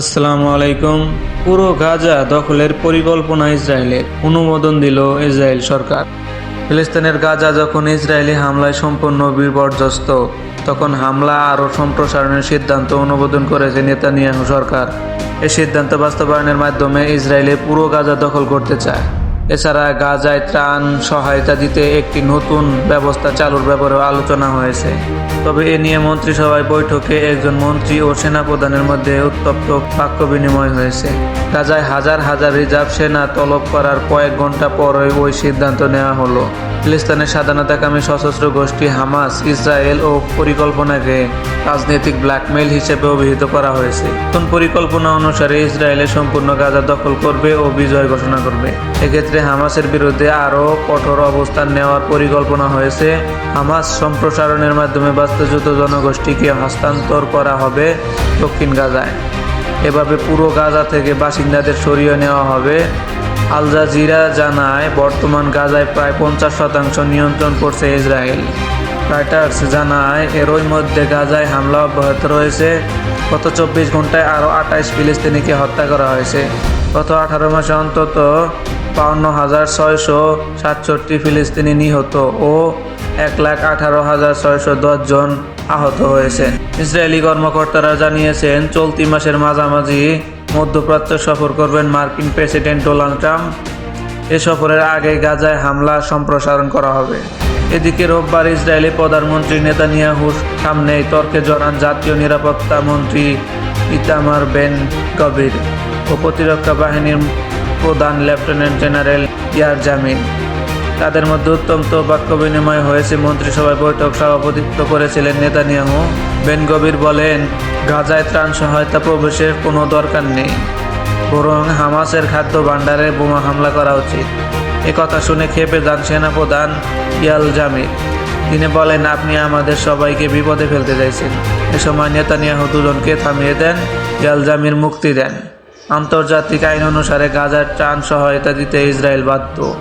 আসসালামু আলাইকুম। পুরো গাজা দখলের পরিকল্পনা ইসরায়েলের। অনুমোদন দিল ইসরায়েল সরকার। ফিলিস্তিনের গাজা যখন ইসরায়েলি হামলায় সম্পূর্ণ বিপর্যস্ত তখন হামলা আরও সম্প্রসারণের সিদ্ধান্ত অনুমোদন করেছে নেতানিয়াহু সরকার। এই সিদ্ধান্ত বাস্তবায়নের মাধ্যমে ইসরায়েলে পুরো গাজা দখল করতে চায়। এছাড়া গাজায় ত্রাণ সহায়তা দিতে একটি নতুন ব্যবস্থা চালুর ব্যাপারেও আলোচনা হয়েছে। তবে এ নিয়ে মন্ত্রিসভায় বৈঠকে একজন মন্ত্রী ও সেনাপ্রধানের মধ্যে উত্তপ্ত বাক্য বিনিময় হয়েছে। গাজায় হাজার হাজার রিজার্ভ সেনা তলব করার কয়েক ঘণ্টা পরই ওই সিদ্ধান্ত নেওয়া হলো। ফিলিস্তিনের স্বাধীনতাকামী সশস্ত্র গোষ্ঠী হামাস, ইসরায়েল ও পরিকল্পনাকে রাজনৈতিক ব্ল্যাকমেইল হিসেবে অভিহিত করা হয়েছে। নতুন পরিকল্পনা অনুসারে ইসরায়েলে সম্পূর্ণ গাজা দখল করবে ও বিজয় ঘোষণা করবে। এক্ষেত্রে হামাসের বিরুদ্ধে আরও কঠোর অবস্থান নেওয়ার পরিকল্পনা হয়েছে। হামাস সম্প্রসারণের মাধ্যমে বাস্তুচ্যুত জনগোষ্ঠীকে হস্তান্তর করা হবে দক্ষিণ গাজায়। এভাবে পুরো গাজা থেকে বাসিন্দাদের সরিয়ে নেওয়া হবে। আল জাজিরা জানায়, বর্তমান গাজায় প্রায় পঞ্চাশ শতাংশ নিয়ন্ত্রণ করছে ইসরায়েল। রাইটার্স জানায়, এরই মধ্যে গাজায় হামলা অব্যাহত রয়েছে। গত চব্বিশ ঘন্টায় আরও আঠাইশ ফিলিস্তিনিকে হত্যা করা হয়েছে। গত আঠারো মাসে অন্তত বাউন্ন হাজার ছয়শো সাতষট্টি ফিলিস্তিনি নিহত ও এক লাখ আঠারো হাজার ছয়শো দশ জন আহত হয়েছে। ইসরায়েলি কর্মকর্তারা জানিয়েছেন, চলতি মাসের মাঝামাঝি মধ্যপ্রাচ্য সফর করবেন মার্কিন প্রেসিডেন্ট ডোনাল্ড ট্রাম্প। এ সফরের আগে গাজায় হামলা সম্প্রসারণ করা হবে। এদিকে রোববার ইসরায়েলি প্রধানমন্ত্রী নেতানিয়াহুর সামনে তর্কে জড়ান জাতীয় নিরাপত্তা মন্ত্রী ইতামার বেন গভীর ও প্রতিরক্ষা বাহিনীর প্রধান লেফটেন্যান্ট জেনারেল ইয়ার জামিন। তাদের মধ্যে অত্যন্ত বাক্য বিনিময় হয়েছে মন্ত্রিসভায় বৈঠক সভাপতিত্ব করেছিলেন নেতানিয়াহু। বেন গভীর বলেন, গাজায় ত্রাণ সহায়তা প্রবেশের কোনো দরকার নেই। বরং হামাসের খাদ্য ভাণ্ডারে বোমা হামলা করা উচিত। কথা শুনে খেপে যান সেনাপ্রধান ইয়াল জামির। তিনি বলেন, আপনি আমাদের সবাইকে বিপদে ফেলতে চাইছেন। এ সময় নেতানিয়াহু দুজনকে থামিয়ে দেন, ইয়াল জামির মুক্তি দেন। আন্তর্জাতিক আইন অনুসারে গাজার ত্রাণ সহায়তা দিতে ইসরায়েল বাধ্য।